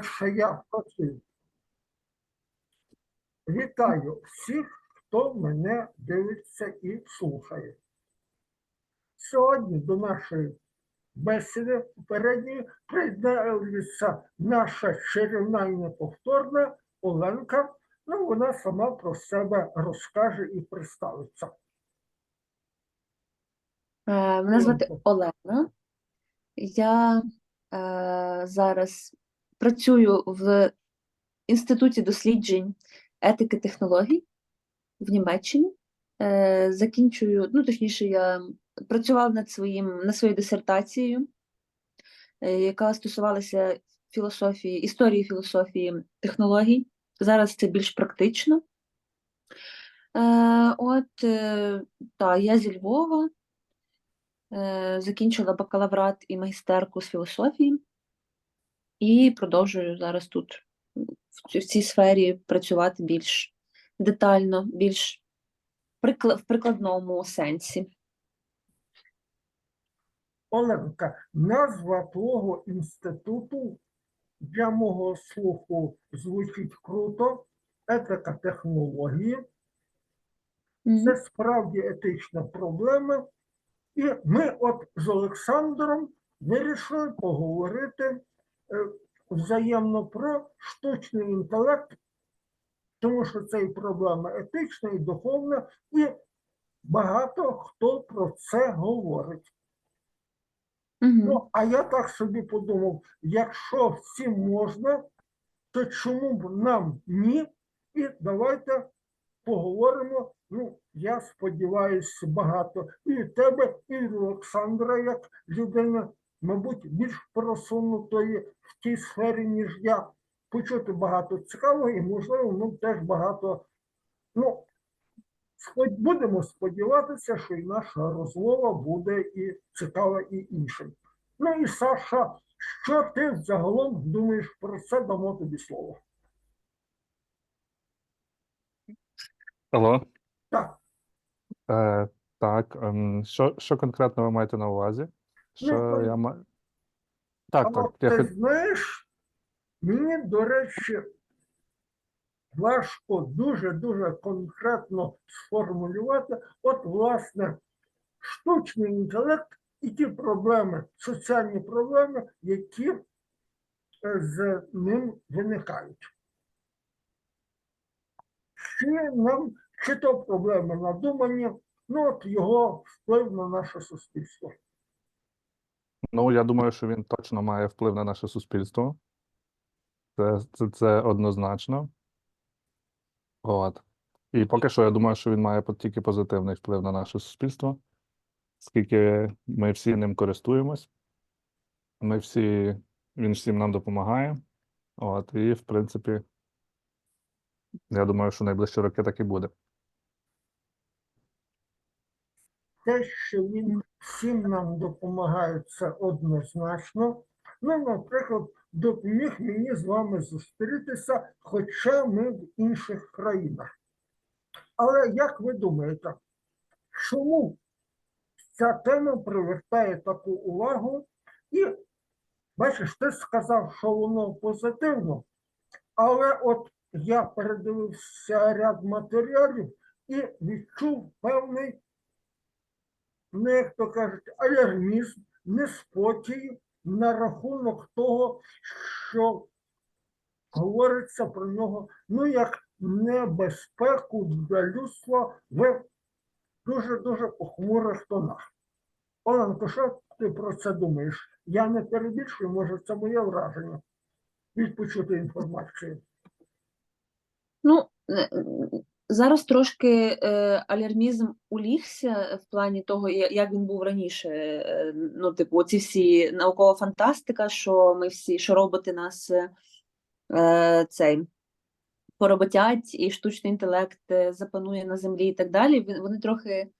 Перше я просив. Вітаю всіх, хто мене дивиться і слухає. Сьогодні до нашої бесіди попередньої приєднається наша чарівна і неповторна Оленка. Ну, вона сама про себе розкаже і представиться. Е, Мене звати Олена. Я е, зараз працюю в Інституті досліджень етики технологій в Німеччині. Е, закінчую, ну точніше, я працювала над своїм, над своєю дисертацією, е, яка стосувалася філософії, історії філософії технологій. Зараз це більш практично. Е, от, е, та, я зі Львова. Закінчила бакалаврат і магістерку з філософії, і продовжую зараз тут в цій сфері працювати більш детально, більш в прикладному сенсі. Оленка, назва твого інституту для мого слуху звучить круто. Етика технології. Це справді етична проблема. І ми от з Олександром вирішили поговорити взаємно про штучний інтелект, тому що це і проблема етична, і духовна, і багато хто про це говорить. Мгм. Ну, а я так собі подумав, якщо всім можна, то чому б нам ні? І давайте поговоримо. Ну, я сподіваюся, багато і від тебе, і від Олександра, як людина, мабуть, більш просунутої в тій сфері, ніж я. Почути багато цікавого, і, можливо, ми теж багато. Ну, будемо сподіватися, що і наша розмова буде і цікава, і іншим. Ну і Саша, що ти загалом думаєш про це? Дамо тобі слово. Алло, Так, е, так, ем, що, що конкретно ви маєте на увазі? Що Ну, я маю. Так, а так, я ти знаєш, мені, до речі, важко дуже-дуже конкретно сформулювати, от, власне, штучний інтелект і ті проблеми, соціальні проблеми, які е, з ним виникають. Чи нам, чи то проблеми надумані, ну от його вплив на наше суспільство. Ну, я думаю, що він точно має вплив на наше суспільство. Це, це, це однозначно. От. І поки що я думаю, що він має тільки позитивний вплив на наше суспільство, оскільки ми всі ним користуємось. Ми всі, він всім нам допомагає. От, і, в принципі, я думаю, що найближчі роки так і буде. Те, що він всім нам допомагає, це однозначно. Ну, наприклад, допоміг мені з вами зустрітися, хоча ми в інших країнах. Але як ви думаєте, чому ця тема привертає таку увагу? І бачиш, ти сказав, що воно позитивно, але от я передивився ряд матеріалів і відчув певний ну, як то кажуть, алярмізм, неспокій на рахунок того, що говориться про нього, ну, як небезпеку для людства в дуже-дуже похмурих тонах. Оленко, що ти про це думаєш? Я не перебільшую, може, це моє враження від почутої інформації. Ну, зараз трошки е, алярмізм улігся в плані того, як він був раніше. Е, ну, типу, ці всі наукова фантастика, що ми всі, що роботи нас е, цей пороботять, і штучний інтелект е, запанує на землі і так далі. Вони трохи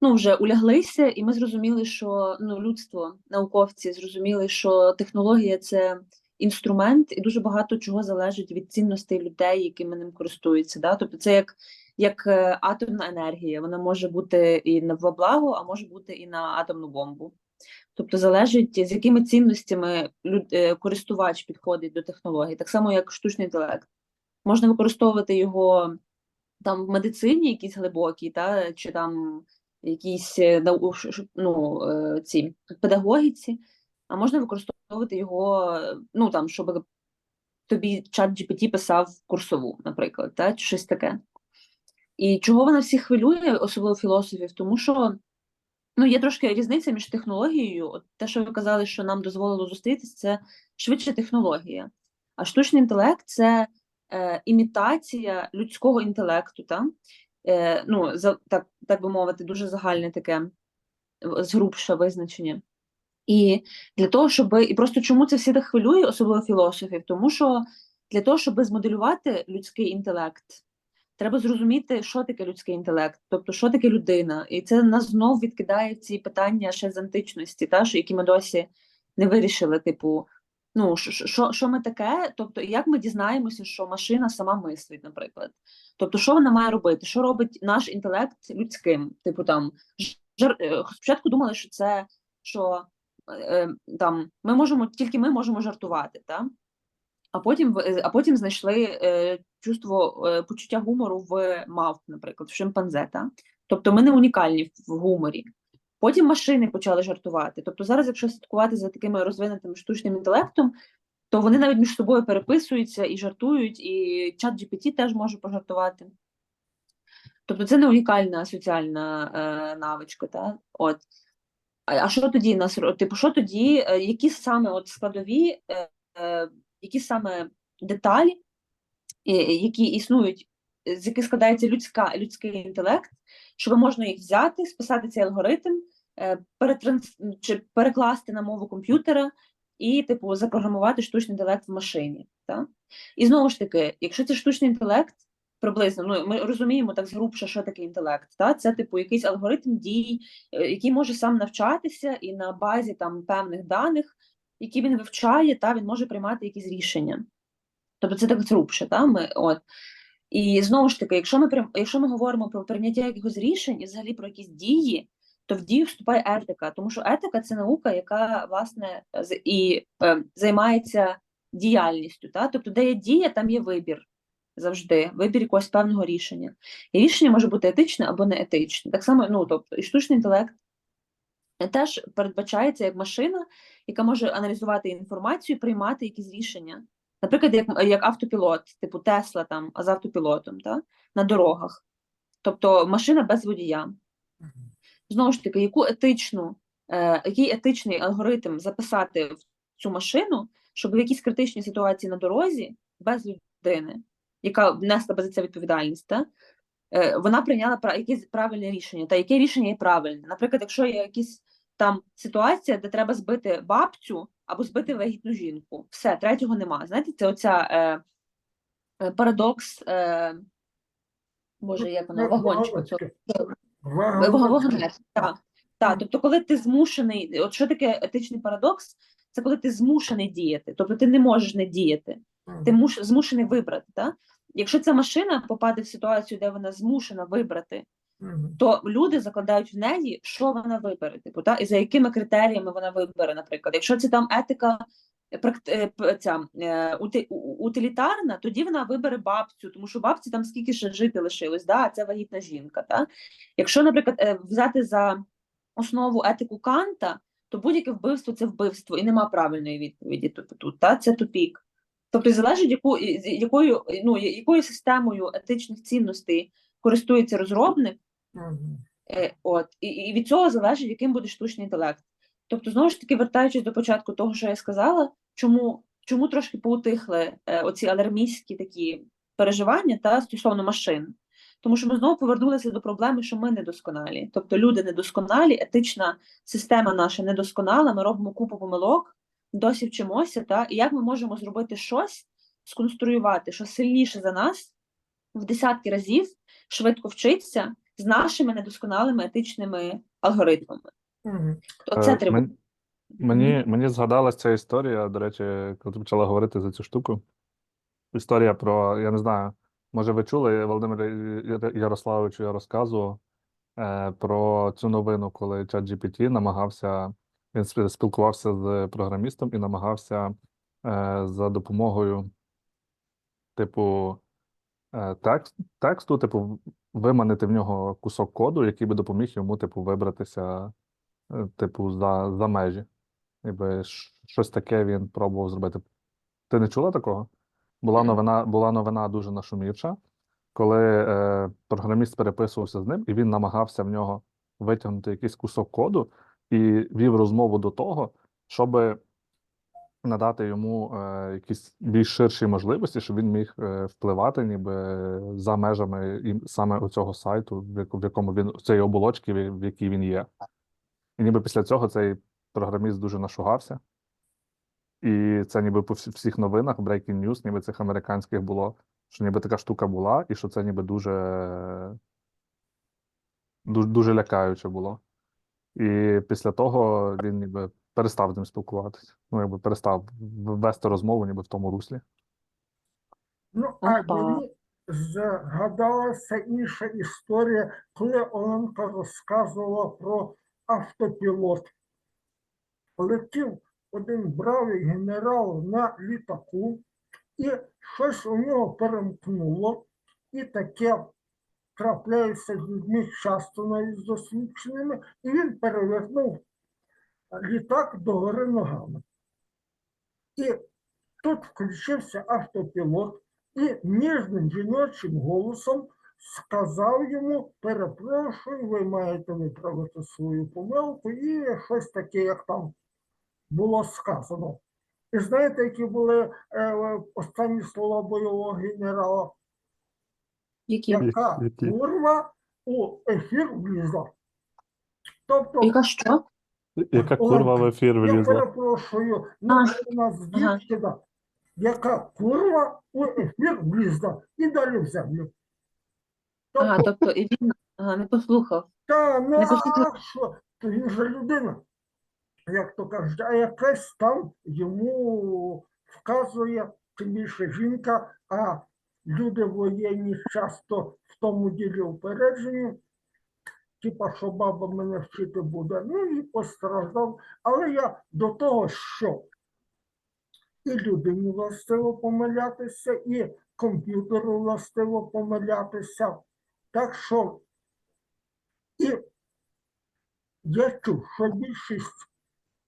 ну, вже уляглися, і ми зрозуміли, що ну, людство, науковці зрозуміли, що технологія це інструмент, і дуже багато чого залежить від цінностей людей, якими ним користуються. Да? Тобто це як, як е, атомна енергія. Вона може бути і на благо, а може бути і на атомну бомбу. Тобто залежить, з якими цінностями е, користувач підходить до технологій, так само як штучний інтелект. Можна використовувати його там в медицині, якісь глибокі, та, чи там якісь е, ну, ці педагогіці, а можна використовувати його, е, ну там, щоб тобі чат GPT писав курсову, наприклад, та, чи щось таке. І чого вона всіх хвилює, особливо філософів, тому що ну, є трошки різниця між технологією. От те, що ви казали, що нам дозволило зустрітися, це швидше технологія. А штучний інтелект це е, імітація людського інтелекту, та? Е, ну, за, так, так би мовити, дуже загальне таке згрубше визначення. І для того, щоб і просто чому це всі так хвилює, особливо філософів, тому що для того, щоб змоделювати людський інтелект, треба зрозуміти, що таке людський інтелект, тобто що таке людина. І це нас знов відкидає ці питання ще з античності, та, що, які ми досі не вирішили. Типу, ну що- що, ми таке? Тобто, як ми дізнаємося, що машина сама мислить, наприклад. Тобто, що вона має робити? Що робить наш інтелект людським? Типу там жар... е, спочатку думали, що це що там ми можемо тільки ми можемо жартувати, та? а потім а потім знайшли е, чувство е, почуття гумору в мавп, наприклад, в шимпанзе. Та? Тобто ми не унікальні в гуморі. Потім машини почали жартувати. Тобто зараз, якщо слідкувати за такими розвинутим штучним інтелектом, то вони навіть між собою переписуються і жартують, і чат GPT теж може пожартувати. Тобто це не унікальна соціальна е, навичка. Та? От. А, що тоді нас типу, що тоді, е, які саме от складові, е, е, які саме деталі, які існують, з яких складається людська, людський інтелект, щоб можна їх взяти, списати цей алгоритм, перетранс... чи перекласти на мову комп'ютера і, типу, запрограмувати штучний інтелект в машині. Та? І знову ж таки, якщо це штучний інтелект, приблизно, ну ми розуміємо так згрубше, що таке інтелект. Та? Це, типу, якийсь алгоритм дій, е, який може сам навчатися, і на базі там певних даних, які він вивчає, та він може приймати якісь рішення. Тобто це так зрубше, та ми от. І знову ж таки, якщо ми якщо ми говоримо про прийняття якихось рішень і взагалі про якісь дії, то в дію вступає етика, тому що етика це наука, яка власне і е, займається діяльністю. Та? Тобто, де є дія, там є вибір завжди, вибір якогось певного рішення. І рішення може бути етичне або не етичне. Так само, ну тобто, і штучний інтелект теж передбачається як машина, яка може аналізувати інформацію, приймати якісь рішення. Наприклад, як, як автопілот, типу Тесла там, а з автопілотом, та? на дорогах. Тобто машина без водія. Знову ж таки, яку етичну, е, який етичний алгоритм записати в цю машину, щоб в якійсь критичній ситуації на дорозі без людини, яка несла би за це відповідальність, та, е, вона прийняла пра- якесь правильне рішення. Та яке рішення є правильне? Наприклад, якщо є якісь там ситуація, де треба збити бабцю або збити вагітну жінку, все, третього нема. Знаєте, це оця е, е, парадокс. Е, Боже, як вона вагончика цього. Вагонет, так. Так, тобто, коли ти змушений, от що таке етичний парадокс? Це коли ти змушений діяти, тобто ти не можеш не діяти, ти муш, змушений вибрати. Так? Якщо ця машина попаде в ситуацію, де вона змушена вибрати, то люди закладають в неї, що вона вибере, типу, та? і за якими критеріями вона вибере, наприклад. Якщо це там етика е, е, ця, е, утилітарна, тоді вона вибере бабцю, тому що бабці там скільки ще жити лишилось, да? а це вагітна жінка. Та? Якщо, наприклад, взяти за основу етику Канта, то будь-яке вбивство це вбивство, і нема правильної відповіді тут, тут та? це тупік. Тобто залежить, яку, якою, ну, якою системою етичних цінностей користується розробник, Е, от, і, і від цього залежить, яким буде штучний інтелект. Тобто, знову ж таки, вертаючись до початку того, що я сказала, чому, чому трошки поутихли е, оці алармістські такі переживання та стосовно машин. Тому що ми знову повернулися до проблеми, що ми недосконалі. Тобто люди недосконалі, етична система наша недосконала, ми робимо купу помилок, досі вчимося, та, і як ми можемо зробити щось, сконструювати, що сильніше за нас в десятки разів швидко вчиться з нашими недосконалими етичними алгоритмами. Оце Е, треба. мен- Мені, мені згадалась ця історія, до речі, коли ти почала говорити за цю штуку. Історія про, я не знаю, може ви чули, Володимир Ярославовичу я розказував е, про цю новину, коли ChatGPT намагався Він спілкувався з програмістом і намагався е, за допомогою, типу, е, текст, тексту, типу, виманити в нього кусок коду, який би допоміг йому, типу, вибратися, е, типу, за, за межі. Щ- щось таке він пробував зробити. Ти не чула такого? Була новина, була новина дуже нашумівша, коли е, програміст переписувався з ним, і він намагався в нього витягнути якийсь кусок коду і вів розмову до того, щоб надати йому е, якісь більш ширші можливості, щоб він міг е, впливати ніби за межами і саме оцього сайту, в якому він цієї оболочки, в якій він є. І ніби після цього цей програміст дуже нашугався. І це ніби по всіх новинах, breaking news, ніби цих американських було, що ніби така штука була, і що це ніби дуже, дуже, дуже лякаюче було. І після того він ніби перестав з ним спілкуватися. Ну, якби перестав вести розмову ніби в тому руслі. Ну, а мені згадалася інша історія, коли Оленка розказувала про автопілот. Летів один бравий генерал на літаку, і щось у нього перемкнуло, і таке трапляється з людьми часто навіть досвідченими, і він перевернув літак догори ногами. І тут включився автопілот і ніжним жіночим голосом сказав йому: перепрошую, ви маєте виправити свою помилку, і щось таке, як там було сказано. І знаєте, які були е, останні слова бойового генерала? Які? Яка які? курва у ефір влізла? Тобто, Яка що? Яка курва в ефір я влізла? перепрошую, ну А, у нас ага. дівчина, яка курва у ефір влізла і далі в землю. Ага, Тобто, тобто і він ага, не послухав. та, ну не послухав. що? То він же людина, як то кажуть, а якась там йому вказує, тим більше жінка, а люди воєнні часто в тому ділі упереджені. Типа, що баба мене вчити буде. Ну і постраждав. Але я до того, що і людині властиво помилятися, і комп'ютеру властиво помилятися. Так що і я чув, що більшість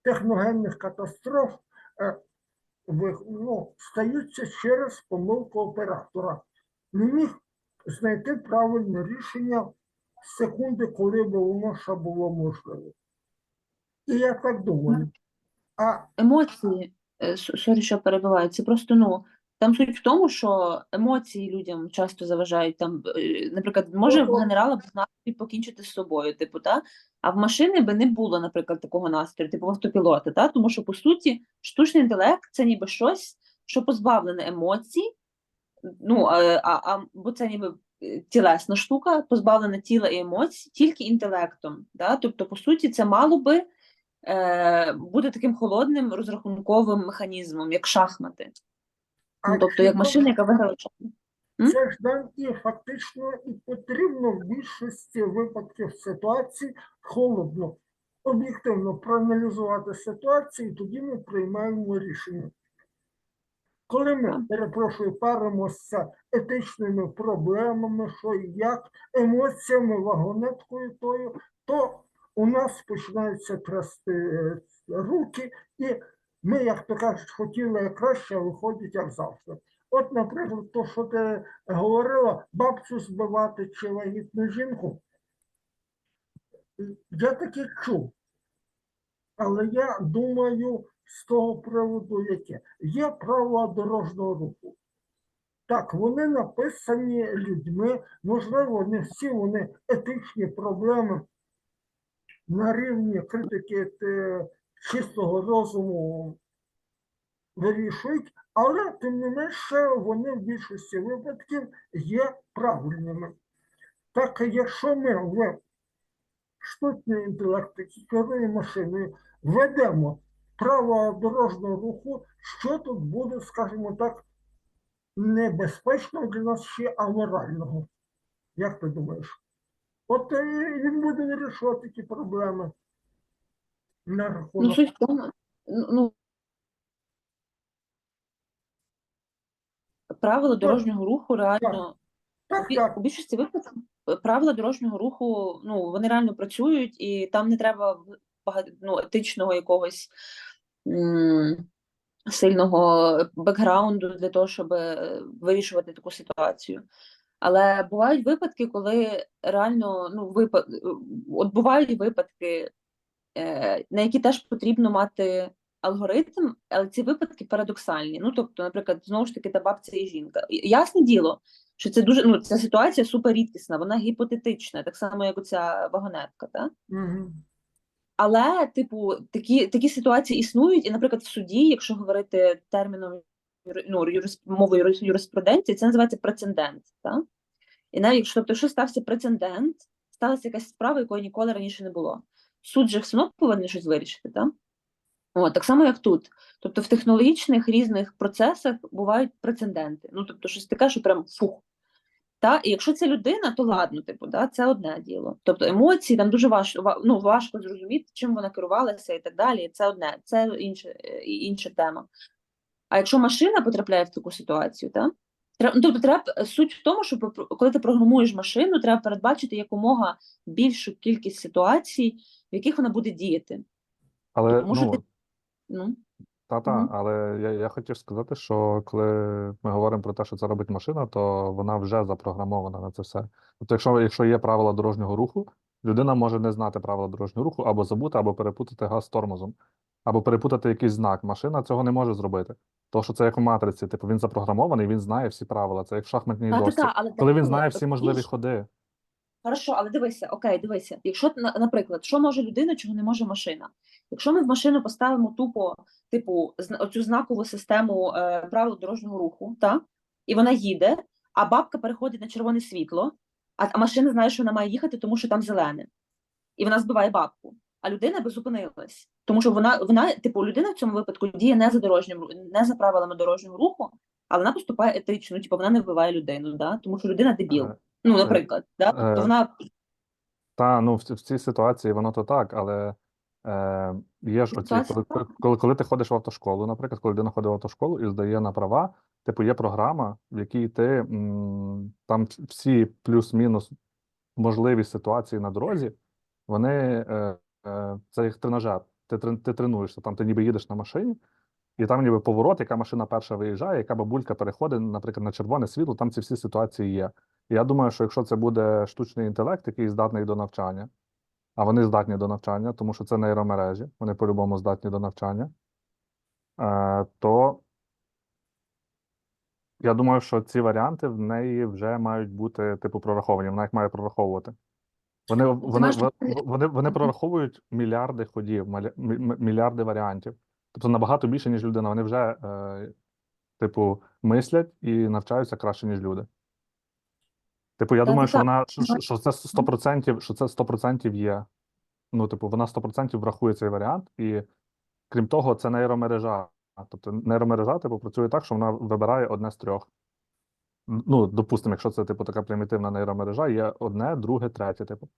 техногенних катастроф е, ну, стаються через помилку оператора. Не міг знайти правильне рішення в секунди, коли б воно ще було можливо. І я так думаю. А Емоції, е, сорі, що перебиваю, це просто, ну, там суть в тому, що емоції людям часто заважають. Там, е, наприклад, може в генерала був настрій покінчити з собою, типу, та? А в машини би не було, наприклад, такого настрою, типу в автопілота, та? Тому що, по суті, штучний інтелект це ніби щось, що позбавлене емоцій, ну, а, а, бо це ніби е, тілесна штука, позбавлена тіла і емоцій, тільки інтелектом. Да? Тобто, по суті, це мало би е, бути таким холодним розрахунковим механізмом, як шахмати. Ну, тобто, як машина, яка виграла шахмати. Це ж нам і фактично і потрібно в більшості випадків ситуацій холодно, об'єктивно проаналізувати ситуацію, і тоді ми приймаємо рішення. Коли ми, перепрошую, паримося етичними проблемами, що і як, емоціями, вагонеткою тою, то у нас починаються трясти е, руки, і ми, як то кажуть, хотіли краще, виходить як завжди. От, наприклад, то, що ти говорила, бабцю збивати чи вагітну жінку, я таки чув. Але я думаю з того приводу, яке є правила дорожнього руху. Так, вони написані людьми, можливо, не всі вони етичні проблеми на рівні критики е, чистого розуму вирішують, але тим не менше вони в більшості випадків є правильними. Так, якщо ми в штучний інтелект, керує машиною, введемо правила дорожнього руху, що тут буде, скажімо так, небезпечного для нас ще аморального. Як ти думаєш? От е, він буде вирішувати ті проблеми. На Ну, рахунок. суть в тому, ну, ну, правила дорожнього руху реально Так, так. у більшості випадків е, правила дорожнього руху, ну, вони реально працюють, і там не треба ну, етичного якогось м, сильного бекграунду для того, щоб е, вирішувати таку ситуацію. Але бувають випадки, коли реально ну, випад... от бувають випадки, е, на які теж потрібно мати алгоритм, але ці випадки парадоксальні. Ну, тобто, наприклад, знову ж таки, та бабця і жінка. Ясне діло, що це дуже ну, ця ситуація супер рідкісна, вона гіпотетична, так само, як оця вагонетка. Та? Мгм. Але, типу, такі, такі ситуації існують, і, наприклад, в суді, якщо говорити терміном ну, юрис, мовою юриспруденції, це називається прецедент. Та? І навіть якщо, тобто, якщо стався прецедент, сталася якась справа, якої ніколи раніше не було. Суд же все одно повинен щось вирішити, так? От, так само, як тут. Тобто в технологічних різних процесах бувають прецеденти. Ну, тобто, щось таке, що прям фух. Та? І якщо це людина, то ладно, типу, да, це одне діло. Тобто емоції там дуже важко, ну, важко зрозуміти, чим вона керувалася і так далі. Це одне, це інше, е, інша тема. А якщо машина потрапляє в таку ситуацію, та? Треба, ну, тобто треба, суть в тому, що коли ти програмуєш машину, треба передбачити якомога більшу кількість ситуацій, в яких вона буде діяти. Але Тому ну, ти- Ну, Та-та, Мгм. але я, я хотів сказати, що коли ми говоримо про те, що це робить машина, то вона вже запрограмована на це все. Тобто, якщо, якщо є правила дорожнього руху, людина може не знати правила дорожнього руху, або забути, або перепутати газ тормозом, або перепутати якийсь знак. Машина цього не може зробити. Тому що це як у матриці, типу він запрограмований, він знає всі правила. Це як в шахматній дошці. Коли він знає всі можливі ходи. Хорошо, але дивися, окей, дивися. Якщо на- наприклад, що може людина, чого не може машина? Якщо ми в машину поставимо тупо, типу, оцю знакову систему е, правил дорожнього руху, та і вона їде, а бабка переходить на червоне світло, а, машина знає, що вона має їхати, тому що там зелене, і вона збиває бабку. А людина би зупинилась, тому що вона, вона, типу, людина в цьому випадку діє не за дорожнім не за правилами дорожнього руху, але вона поступає етично, типу, вона не вбиває людину, да? тому що людина дебіл. Е, Ну, наприклад, да? е, тобто вона Та, ну в, в цій ситуації воно то так, але е, є ж оці, коли, коли, коли ти ходиш в автошколу, наприклад, коли людина ходить в автошколу і здає на права, типу є програма, в якій ти м, там всі плюс-мінус можливі ситуації на дорозі, вони е, е, це як тренажер. Ти, ти тренуєшся, там ти ніби їдеш на машині, і там ніби поворот, яка машина перша виїжджає, яка бабулька переходить, наприклад, на червоне світло, там ці всі ситуації є. І я думаю, що якщо це буде штучний інтелект, який здатний до навчання, а вони здатні до навчання, тому що це нейромережі, вони по-любому здатні до навчання, е, то я думаю, що ці варіанти в неї вже мають бути, типу, прораховані. Вона їх має прораховувати. Вони, вони, вони, вони, прораховують мільярди ходів, мільярди варіантів. Тобто набагато більше, ніж людина. Вони вже, е, типу, мислять і навчаються краще, ніж люди. Типу, я Та, думаю, що вона що- що це 100%, що це 100% є. Ну, типу, вона 100% врахує цей варіант, і крім того, це нейромережа. Тобто нейромережа, типу, працює так, що вона вибирає одне з трьох. Ну, допустимо, якщо це типу така примітивна нейромережа, є одне, друге, третє, типу.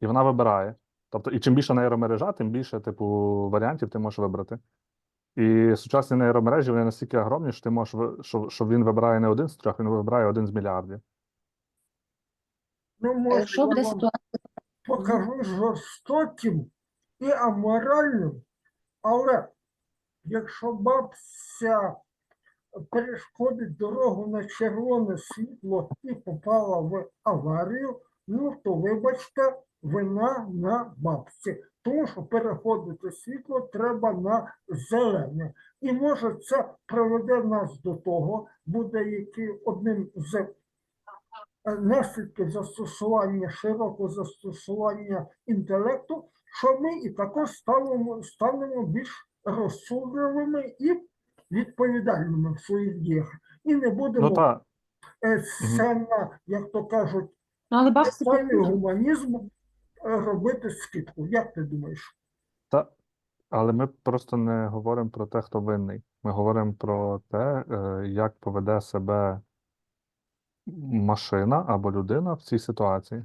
І вона вибирає. Тобто, і чим більше нейромережа, тим більше, типу, варіантів ти можеш вибрати. І сучасні нейромережі вони настільки огромні, що ти можеш що, що він вибирає не один з трьох, він вибирає один з мільярдів. Ну, може, якщо буде ситуація, покажу жорстоким і аморальним, але якщо бабця перешкодить дорогу на червоне світло і попала в аварію, ну то вибачте, вина на бабці. Тому що переходити світло треба на зелене. І може це приведе нас до того, буде який одним з е, наслідків застосування, широкого застосування інтелекту, що ми і також станемо, станемо більш розсудливими і відповідальними в своїх діях. І не будемо Ну е, це на, як то кажуть, ну, але гуманізму робити скидку. Як ти думаєш? та, але ми просто не говоримо про те, хто винний. Ми говоримо про те, е, як поведе себе машина або людина в цій ситуації.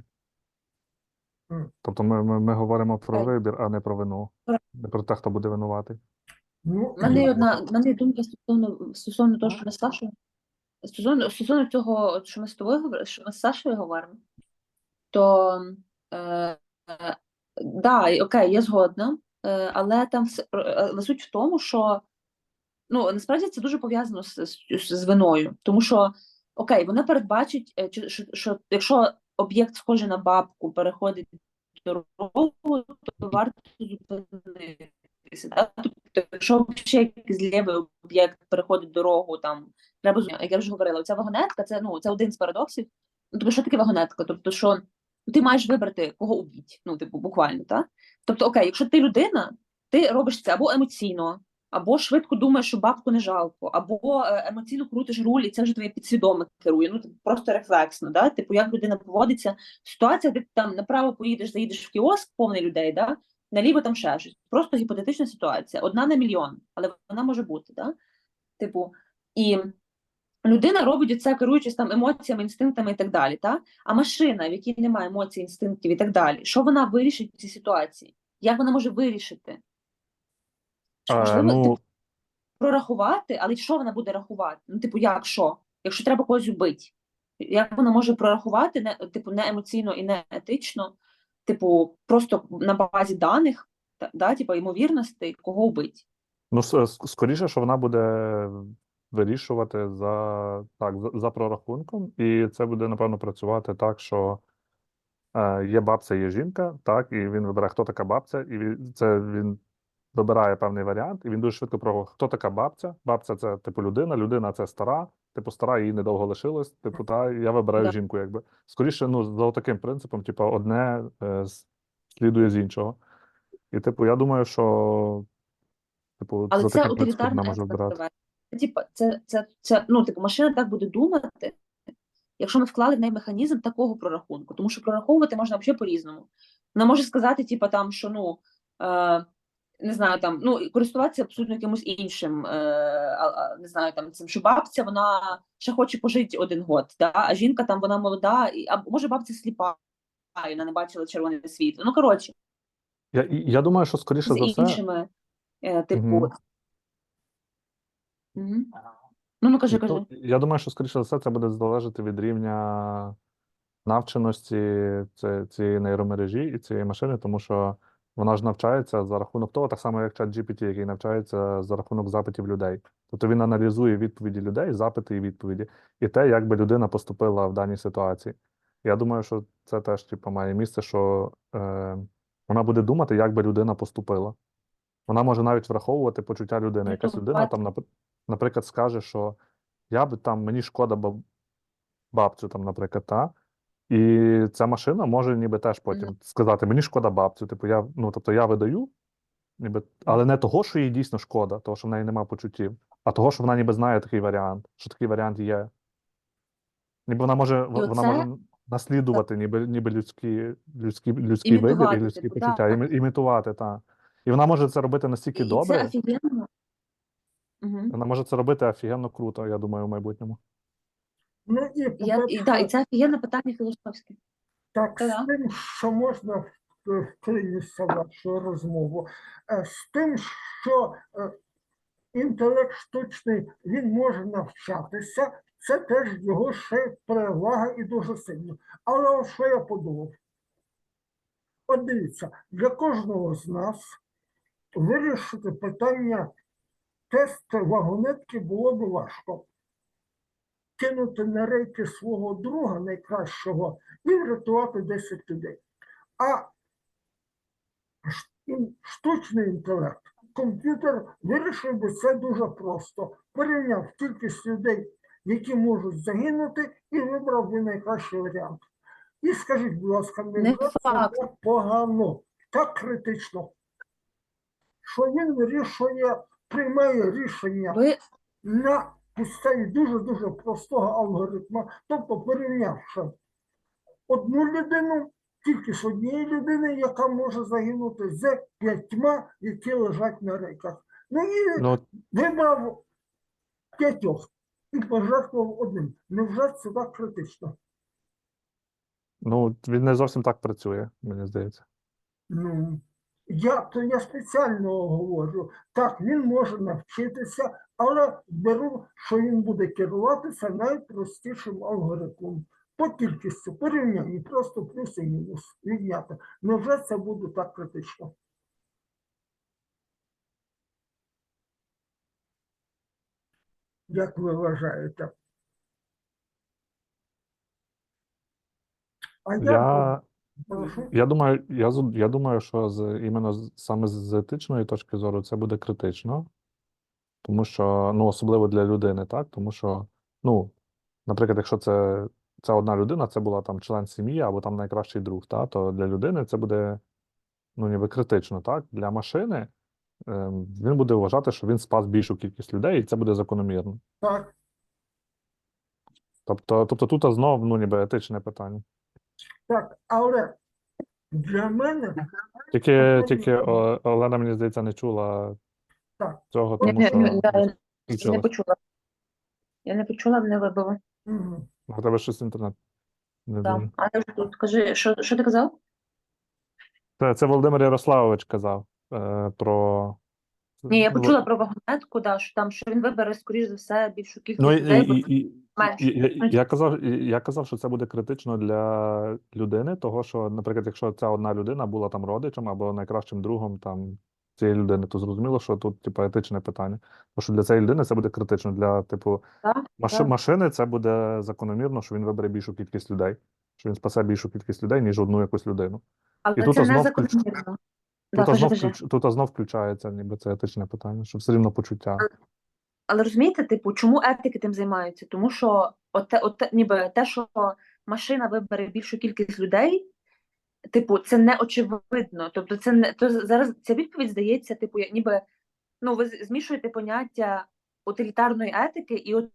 Тобто ми, ми, ми говоримо про вибір, а не про вину. Не про те, хто буде винуватий. Ну, У мене є одна, мене є думка стосовно, стосовно того, що ми з Сашою. Стосовно, стосовно цього, що ми з тобою говорили, що ми з Сашою говоримо, то е, да, окей, я згодна, е, але там все, е, але суть в тому, що ну насправді це дуже пов'язано з, з, з виною, тому що окей, вона передбачить, е, що, що якщо об'єкт схожий на бабку переходить дорогу, то варто зупинитися. Да? Тобто, якщо ще якийсь лівий об'єкт переходить дорогу, там треба як я вже говорила, ця вагонетка це ну це один з парадоксів. Ну, тобто, що таке вагонетка? Тобто, що ти маєш вибрати, кого убіть, ну, типу, буквально, так? Тобто, окей, якщо ти людина, ти робиш це або емоційно, або швидко думаєш, що бабку не жалко, або е, емоційно крутиш руль, і це вже твоє підсвідоме керує. Ну, типу, просто рефлексно, да? Типу, як людина поводиться. Ситуація, де ти там направо поїдеш, заїдеш в кіоск, повний людей, да? наліво там ще щось. Просто гіпотетична ситуація. Одна на мільйон, але вона може бути, да? Типу, і людина робить це, керуючись там емоціями, інстинктами і так далі. Та? А машина, в якій немає емоцій, інстинктів і так далі, що вона вирішить в цій ситуації? Як вона може вирішити? Е, можливо, ну, типу, прорахувати, але що вона буде рахувати? Ну, типу, як що? Якщо треба когось вбити, як вона може прорахувати не, типу, не емоційно і не етично, типу, просто на базі даних, та, да, типу, ймовірностей, кого вбити? ну с- скоріше, що вона буде вирішувати за, так, за, за прорахунком, і це буде, напевно, працювати так, що е, є бабця, є жінка, так, і він вибирає, хто така бабця, і він, це він вибирає певний варіант, і він дуже швидко про хто така бабця. Бабця це типу людина, людина це стара, типу стара, їй недовго лишилось. Типу, та я вибираю Да. жінку, якби. Скоріше, ну, за таким принципом, типу, одне е, слідує з іншого. І, типу, я думаю, що типу, Але за це таким принципом вона може проведення. Типа, це, це, це, ну, типу, машина так буде думати, якщо ми вклали в неї механізм такого прорахунку, тому що прораховувати можна взагалі по-різному. Вона може сказати, типу, там, що ну. Е, не знаю, там, ну, користуватися абсолютно якимось іншим, е, не знаю, там, цим, що бабця, вона ще хоче пожити один год, да? а жінка там, вона молода, і, а може бабця сліпа, і вона не бачила червоне світло. Ну, коротше, Я, я думаю, що скоріше з за все. іншими, е, типу. Мгм. Мгм. Ну, ну, кажи, кажи. Ну, я думаю, що скоріше за все це буде залежати від рівня навченості ці- цієї нейромережі і цієї машини, тому що вона ж навчається за рахунок того, так само як чат GPT, який навчається за рахунок запитів людей. Тобто він аналізує відповіді людей, запити і відповіді, і те, як би людина поступила в даній ситуації. Я думаю, що це теж типу, має місце, що е, вона буде думати, як би людина поступила. Вона може навіть враховувати почуття людини. Якась людина там, нап- наприклад, скаже, що я би там мені шкода баб... бабцю, там, наприклад, та. І ця машина може ніби теж потім Мгм. сказати: мені шкода бабцю. Типу, я, ну, тобто я видаю, ніби, але не того, що їй дійсно шкода, того, що в неї немає почуттів, а того, що вона ніби знає такий варіант, що такий варіант є. Ніби вона може, в- вона оце- може наслідувати ніби, ніби людські, людські, людський вибір і людські типу, почуття, так. імітувати, так. І вона може це робити настільки І добре, це офігенно. Угу. вона може це робити офігенно круто, я думаю, в майбутньому. Ну і Я, і, да, і це офігенне питання філософське. Так, з тим, що можна в- вклинитися в вашу розмову, е, з тим, що е, інтелект штучний він може навчатися, це теж його ще перевага і дуже сильно. Але от що я подумав? От дивіться, для кожного з нас вирішити питання тесту вагонетки було б важко. Кинути на рейки свого друга найкращого і врятувати 10 людей. А штучний інтелект, комп'ютер вирішив би це дуже просто. Порівняв кількість людей, які можуть загинути, і вибрав би найкращий варіант. І скажіть, будь ласка, Не погано, так критично, що він вирішує, приймає рішення Ви на підставі дуже-дуже простого алгоритму, тобто порівнявши одну людину, кількість однієї людини, яка може загинути з п'ятьма, які лежать на рейках. Ну і Ну, вибрав п'ятьох і пожертвував одним. Невже це так критично? Ну, він не зовсім так працює, мені здається. Ну, я, то я спеціально говорю. Так, він може навчитися, але беру, що він буде керуватися найпростішим алгоритмом. По кількості порівняння, просто плюс і мінус відняти. Невже це буде так критично? Як ви вважаєте? А я, Я. я думаю, я, я думаю, що з, іменно саме з етичної точки зору це буде критично, тому що, ну, особливо для людини, так? Тому що, ну, наприклад, якщо це, це одна людина, це була там член сім'ї або там найкращий друг, та, то для людини це буде, ну, ніби критично, так? Для машини ем, він буде вважати, що він спас більшу кількість людей, і це буде закономірно. Так. Тобто, тобто тут знов, ну, ніби етичне питання. Так, але для мене Тільки, тільки О- Олена, мені здається, не чула Так. цього, тому ні, що ні, да, я не включилась. почула. Я не почула, мене вибило. мгм, У тебе щось інтернет. Не Да. дуже. А я вже тут кажи, що, що ти казав? Це, це Володимир Ярославович казав е, про. Ні, я почула про вагонетку, да, що там що він вибере, скоріш за все, більшу кількість Ну, і, людей, бо і, і, і, менше. я, я, казав, я казав, що це буде критично для людини, того що, наприклад, якщо ця одна людина була там родичем або найкращим другом там цієї людини, то зрозуміло, що тут типу, етичне питання. Тому що для цієї людини це буде критично. Для типу Так, маши, так. машини це буде закономірно, що він вибере більшу кількість людей, що він спасе більшу кількість людей, ніж одну якусь людину. Але І тут це не знов ключ- закономірно. Тут, кажи, знов, тут знов включається ніби це етичне питання, що все рівно почуття. Але розумієте, типу, чому етики тим займаються? Тому що оте, оте, ніби те, що машина вибере більшу кількість людей, типу, це не очевидно. Тобто, це не то зараз ця відповідь здається, типу, ніби ну ви змішуєте поняття утилітарної етики і от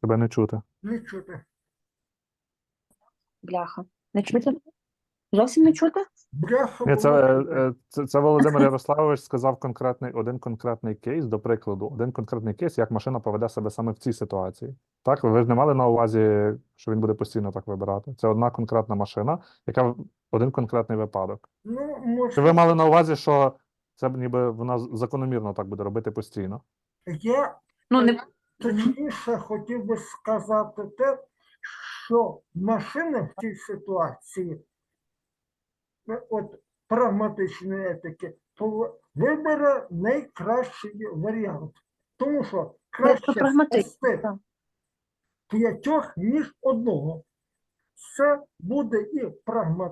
Тебе не чути. не чути. бляха. Не чути? Зовсім не чути? Ні, це, е, е, це, це Володимир Ярославович сказав конкретний один конкретний кейс, до прикладу, один конкретний кейс, як машина поведе себе саме в цій ситуації. Так, ви ж не мали на увазі, що він буде постійно так вибирати. Це одна конкретна машина, яка один конкретний випадок. Ну, Чи може, ви мали на увазі, що це ніби вона закономірно так буде робити постійно? я Ну не точніше хотів би сказати те, що машина в цій ситуації, от прагматичної етики, то вибере найкращий варіант. Тому що краще спасти п'ятьох, ніж одного. Це буде і прагматично.